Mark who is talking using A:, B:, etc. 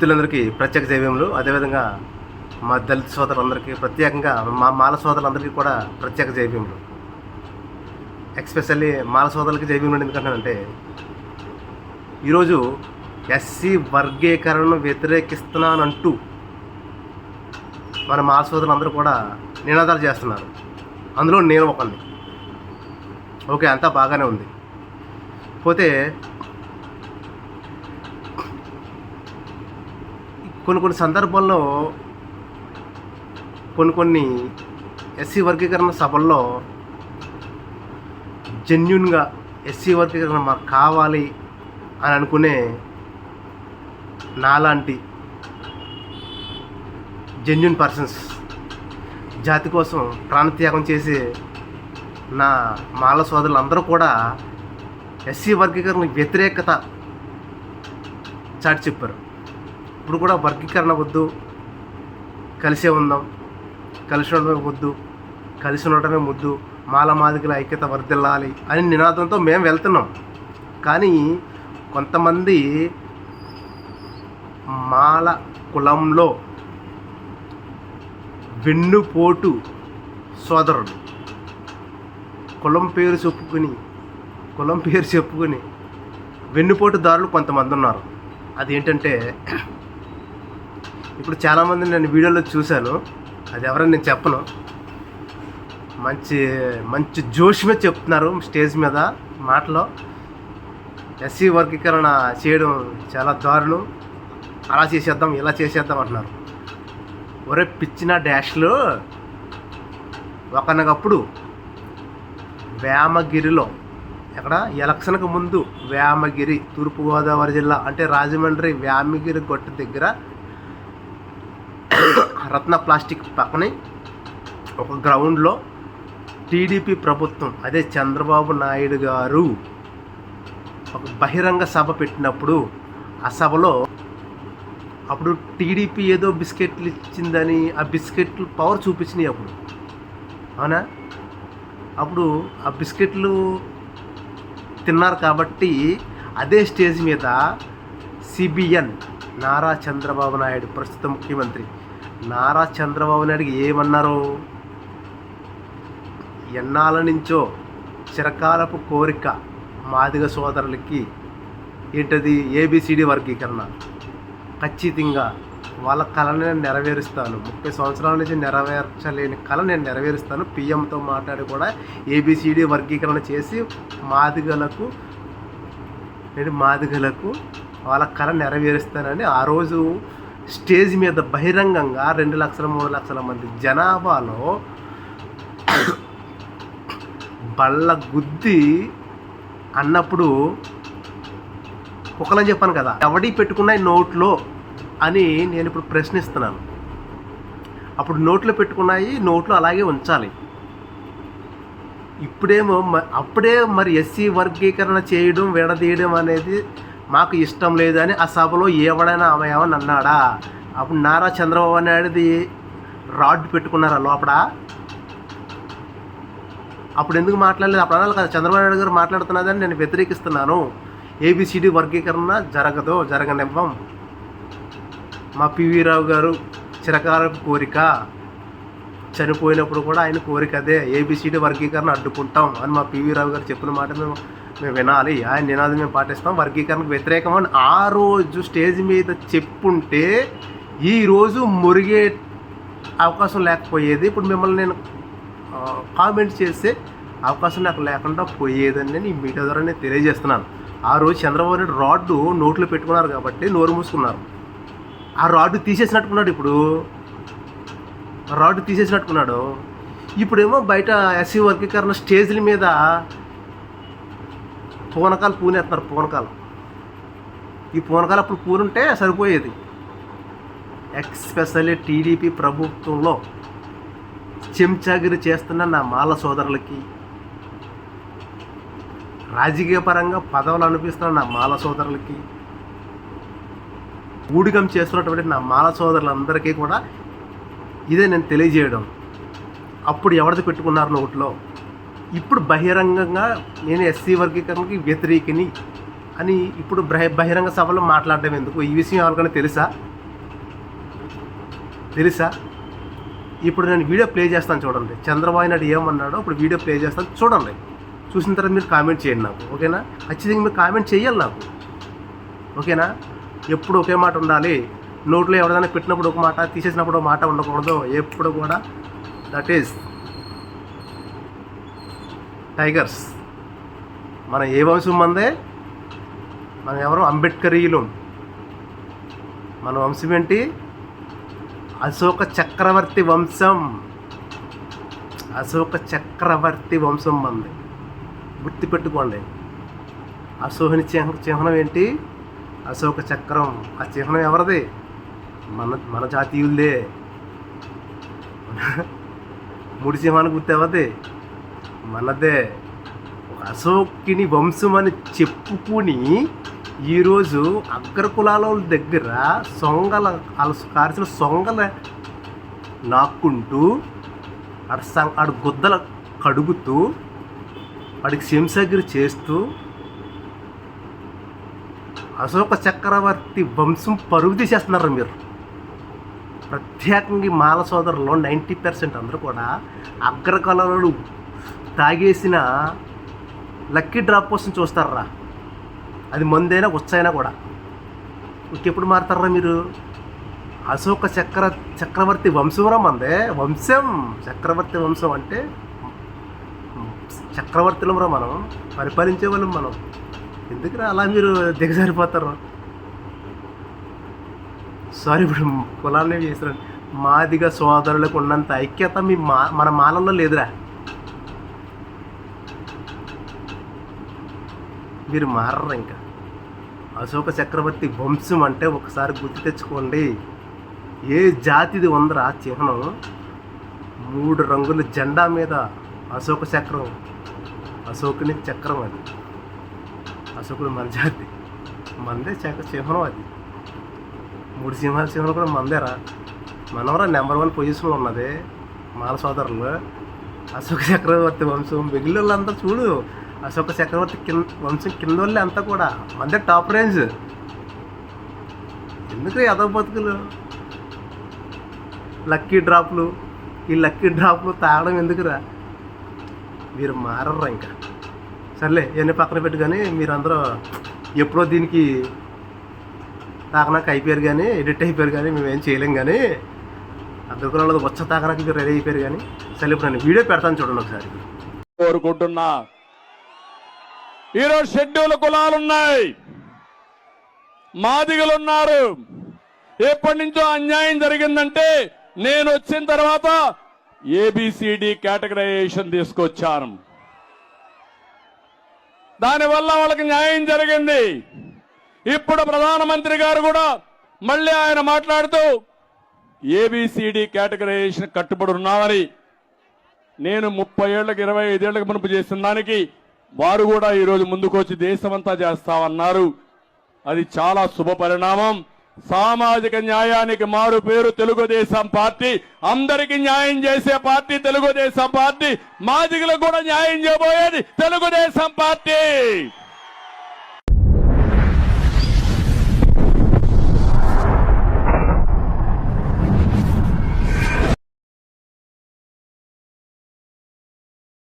A: మిత్రులందరికీ ప్రత్యేక జైవ్యములు. అదేవిధంగా మా దళిత సోదరులందరికీ ప్రత్యేకంగా మా మాల సోదరులందరికీ కూడా ప్రత్యేక జైవ్యములు. ఎక్స్పెషల్లీ మాల సోదరులకి జైవ్యములు ఎందుకంటానంటే ఈరోజు ఎస్సీ వర్గీకరణను వ్యతిరేకిస్తున్నానంటూ మన మాల సోదరులందరూ కూడా నినాదాలు చేస్తున్నారు. అందులో నేను ఒకరిని ఓకే అంతా బాగానే ఉంది. పోతే కొన్ని కొన్ని సందర్భాల్లో కొన్ని కొన్ని ఎస్సీ వర్గీకరణ సభల్లో జెన్యున్గా ఎస్సీ వర్గీకరణ మాకు కావాలి అని అనుకునే నాలాంటి జెన్యున్ పర్సన్స్ జాతి కోసం ప్రాణత్యాగం చేసి నా మాల సోదరులందరూ కూడా ఎస్సీ వర్గీకరణ వ్యతిరేకత చాటి చెప్పారు. ఇప్పుడు కూడా వర్గీకరణ వద్దు. కలిసే ఉందాం. కలిసి ఉండటమే వద్దు. కలిసి ఉండటమే ముద్దు. మాల మాదికల ఐక్యత వర్ధిల్లాలి అని నినాదంతో మేము వెళ్తున్నాం. కానీ కొంతమంది మాల కులంలో వెన్నుపోటు సోదరుడు కులం పేరు చెప్పుకుని కులం పేరు చెప్పుకుని వెన్నుపోటుదారులు కొంతమంది ఉన్నారు. అదేంటంటే ఇప్పుడు చాలామంది నేను వీడియోలో చూశాను. అది ఎవరని నేను చెప్పను. మంచి మంచి జోష్ మీద చెప్తున్నారు స్టేజ్ మీద మాటలో. ఎస్సీ వర్గీకరణ చేయడం చాలా దారుణం. అలా చేసేద్దాం ఇలా చేసేద్దాం అంటున్నారు. ఒరే పిచ్చిన డాష్లో. ఒకనకప్పుడు వేమగిరిలో ఎక్కడ? ఎలక్షన్కి ముందు వేమగిరి తూర్పుగోదావరి జిల్లా అంటే రాజమండ్రి వేమగిరి గొట్ట దగ్గర రత్న ప్లాస్టిక్ పక్కనే ఒక గ్రౌండ్లో టీడీపీ ప్రభుత్వం అదే చంద్రబాబు నాయుడు గారు ఒక బహిరంగ సభ పెట్టినప్పుడు ఆ సభలో అప్పుడు టీడీపీ ఏదో బిస్కెట్లు ఇచ్చిందని ఆ బిస్కెట్లు పవర్ చూపించినాయి అప్పుడు. అవునా? అప్పుడు ఆ బిస్కెట్లు తిన్నారు కాబట్టి అదే స్టేజ్ మీద సిబిఎన్ నారా చంద్రబాబు నాయుడు ప్రస్తుత ముఖ్యమంత్రి నారా చంద్రబాబు నాయుడికి ఏమన్నారు? ఎన్నాళ్ళ నుంచో చిరకాలపు కోరిక మాదిగ సోదరులకి ఏంటది? ఏబిసిడి వర్గీకరణ. ఖచ్చితంగా వాళ్ళ కళను నేను నెరవేరుస్తాను. ముప్పై సంవత్సరాల నుంచి నెరవేర్చలేని కళ నేను నెరవేరుస్తాను. పిఎంతో మాట్లాడి కూడా ఏబిసిడి వర్గీకరణ చేసి మాదిగలకు నేను మాదిగలకు వాళ్ళ కళ నెరవేరుస్తానని ఆ రోజు స్టేజ్ మీద బహిరంగంగా రెండు లక్షల మూడు లక్షల మంది జనాభాలో బళ్ళ గుద్ది అన్నప్పుడు కుక్కలని చెప్పాను కదా ఎవడి పెట్టుకున్నాయి నోట్లో అని నేను ఇప్పుడు ప్రశ్నిస్తున్నాను. అప్పుడు నోట్లో పెట్టుకున్నాయి నోట్లో అలాగే ఉంచాలి. ఇప్పుడేమో అప్పుడే మరి ఎస్సీ వర్గీకరణ చేయడం విడదీయడం అనేది మాకు ఇష్టం లేదని ఆ సభలో ఏమడైనా ఆమె ఏమని అన్నాడా? అప్పుడు నారా చంద్రబాబు నాయుడుది రాడ్ పెట్టుకున్నారా లోపల అప్పుడు ఎందుకు మాట్లాడలేదు? అప్పుడు అనాలి కదా చంద్రబాబు నాయుడు గారు మాట్లాడుతున్నదని నేను వ్యతిరేకిస్తున్నాను. ఏబిసిడి వర్గీకరణ జరగదు జరగనివ్వం. మా పివి రావు గారు చిరకాలపు కోరిక. చనిపోయినప్పుడు కూడా ఆయన కోరిక అదే. ఏబిసిడి వర్గీకరణ అడ్డుకుంటాం అని మా పివి రావు గారు చెప్పిన మాట మేము మేము వినాలి. ఆయన నినాదం మేము పాటిస్తాం. వర్గీకరణకు వ్యతిరేకం అని ఆ రోజు స్టేజ్ మీద చెప్పుంటే ఈరోజు మురిగే అవకాశం లేకపోయేది. ఇప్పుడు మిమ్మల్ని నేను కామెంట్ చేసే అవకాశం నాకు లేకుండా పోయేదని నేను ఈ మీడియా ద్వారా నేను తెలియజేస్తున్నాను. ఆ రోజు చంద్రబాబు నాయుడు రాడ్డు నోట్లో పెట్టుకున్నారు కాబట్టి నోరు మూసుకున్నారు. ఆ రాడ్డు తీసేసినట్టుకున్నాడు ఇప్పుడు. రాడ్డు తీసేసినట్టుకున్నాడు. ఇప్పుడేమో బయట ఎస్సీ వర్గీకరణ స్టేజ్ల మీద పూనకాలు పూనేస్తున్నారు పూనకాలు. ఈ పూనకాలు అప్పుడు పూనుంటే సరిపోయేది. ఎక్స్పెషల్లీ టీడీపీ ప్రభుత్వంలో చెంచాగిరి చేస్తున్న నా మాల సోదరులకి రాజకీయ పరంగా పదవులు అనిపిస్తున్న నా మాల సోదరులకి ఊడిగం చేస్తున్నటువంటి నా మాల సోదరులందరికీ కూడా ఇదే నేను తెలియజేయడం. అప్పుడు ఎవరిది పెట్టుకున్నారు నోట్లో? ఇప్పుడు బహిరంగంగా నేను ఎస్సీ వర్గీకరణకి వ్యతిరేకిని అని ఇప్పుడు బహి- బహిరంగ సభలో మాట్లాడడం ఎందుకు? ఈ విషయం ఎవరికైనా తెలుసా? తెలుసా? ఇప్పుడు నేను వీడియో ప్లే చేస్తాను చూడండి. చంద్రబాబు నాయుడు ఏమన్నాడో ఇప్పుడు వీడియో ప్లే చేస్తాను చూడండి. చూసిన తర్వాత మీరు కామెంట్ చేయండి నాకు ఓకేనా? ఖచ్చితంగా మీరు కామెంట్ చేయాలి నాకు ఓకేనా? ఎప్పుడు ఒకే మాట ఉండాలి. నోట్లో ఎవరిదైనా పెట్టినప్పుడు ఒక మాట తీసేసినప్పుడు ఒక మాట ఉండకూడదు. ఎప్పుడు కూడా దట్ ఈస్ టైగర్స్. మన ఏ వంశం మందే? మనం ఎవరు? అంబేద్కరీయులు మన వంశం ఏంటి? అశోక చక్రవర్తి వంశం. అశోక చక్రవర్తి వంశం మంది. గుర్తుపెట్టుకోండి. అశోహని చిహ్న చిహ్నం ఏంటి? అశోక చక్రం. ఆ చిహ్నం ఎవరిది? మన మన జాతీయులదే. ముడి సింహానికి గుర్తు ఎవరిది? మనదే. ఒక అశోకిని వంశం అని చెప్పుకుని ఈరోజు అగ్రకులాల వాళ్ళ దగ్గర సొంగల వాళ్ళు కాల్చిన సొంగల నాక్కుంటూ ఆడ సం ఆడ గుద్దల కడుగుతూ వాడికి శంసగిరి చేస్తూ అశోక చక్రవర్తి వంశం పరుగు తీసేస్తున్నారు మీరు. ప్రత్యేకంగా మాల సోదరులో నైంటీ పర్సెంట్ అందరూ కూడా అగ్రకళలు తాగేసిన లక్కీ డ్రాప్ కోసం చూస్తారా? అది మందైనా ఉచ్చైనా కూడా. ఇంకెప్పుడు మారుతారా మీరు? అశోక చక్ర చక్రవర్తి వంశంరా మందే? వంశం చక్రవర్తి వంశం అంటే చక్రవర్తులరా మనం పరిపాలించే వాళ్ళం మనం. ఎందుకురా అలా మీరు దిగజారిపోతారు? సారీ ఇప్పుడు కులాన్ని చేసిన మాదిగా సోదరులకు ఉన్నంత ఐక్యత మీ మా మన మాలల్లో లేదురా. మీరు మారరు ఇంకా. అశోక చక్రవర్తి వంశం అంటే ఒకసారి గుర్తు తెచ్చుకోండి. ఏ జాతిది ఉందరా చిహ్నం? మూడు రంగుల జెండా మీద అశోక చక్రం. అశోకుని చక్రం అది. అశోకుడు మన జాతి. మందే చక్ర చిహ్నం అది. మూడు సింహాల చిహ్నం కూడా మందేరా. మనవరా నెంబర్ వన్ పొజిషన్లో ఉన్నది. మాల సోదరులు. అశోక చక్రవర్తి వంశం మిగిలిన వాళ్ళంతా చూడు. అశోక చక్రవర్తి కింద వంశం కింద వాళ్ళే అంతా కూడా. మధ్య టాప్ రేంజ్. ఎందుకు ఎదవ బతుకులు? లక్కీ డ్రాప్లు. ఈ లక్కీ డ్రాప్లు తాగడం ఎందుకురా? మీరు మారర్రా ఇంకా. సర్లే ఇవన్నీ పక్కన పెట్టు కానీ మీరందరూ ఎప్పుడో దీనికి తాగనాక అయిపోయారు కానీ ఎడిట్ అయిపోయారు కానీ మేము ఏం చేయలేం కానీ అద్దెకులలో వచ్చ తాగడానికి మీరు రెడీ అయిపోయారు కానీ సరే ఇప్పుడు నేను వీడియో పెడతాను చూడండి ఒకసారి.
B: కోరుకుంటున్నా. ఈరోజు షెడ్యూల్ కులాలు ఉన్నాయి మాదిగలు ఉన్నారు ఎప్పటి నుంచో అన్యాయం జరిగిందంటే నేను వచ్చిన తర్వాత ఏబిసిడి కేటగరైజేషన్ తీసుకొచ్చాను. దానివల్ల వాళ్ళకి న్యాయం జరిగింది. ఇప్పుడు ప్రధానమంత్రి గారు కూడా మళ్ళీ ఆయన మాట్లాడుతూ ఏబిసిడి కేటగరైజేషన్ కట్టుబడి ఉన్నామని నేను ముప్పై ఏళ్ళకు ఇరవై ఐదేళ్ళకు మునుపు చేసిన దానికి వారు కూడా ఈరోజు ముందుకొచ్చి దేశమంతా చేస్తామన్నారు. అది చాలా శుభ పరిణామం. సామాజిక న్యాయానికి మారు పేరు తెలుగుదేశం పార్టీ. అందరికి న్యాయం చేసే పార్టీ తెలుగుదేశం పార్టీ. మాదిగలకు కూడా న్యాయం చేయబోయేది తెలుగుదేశం పార్టీ.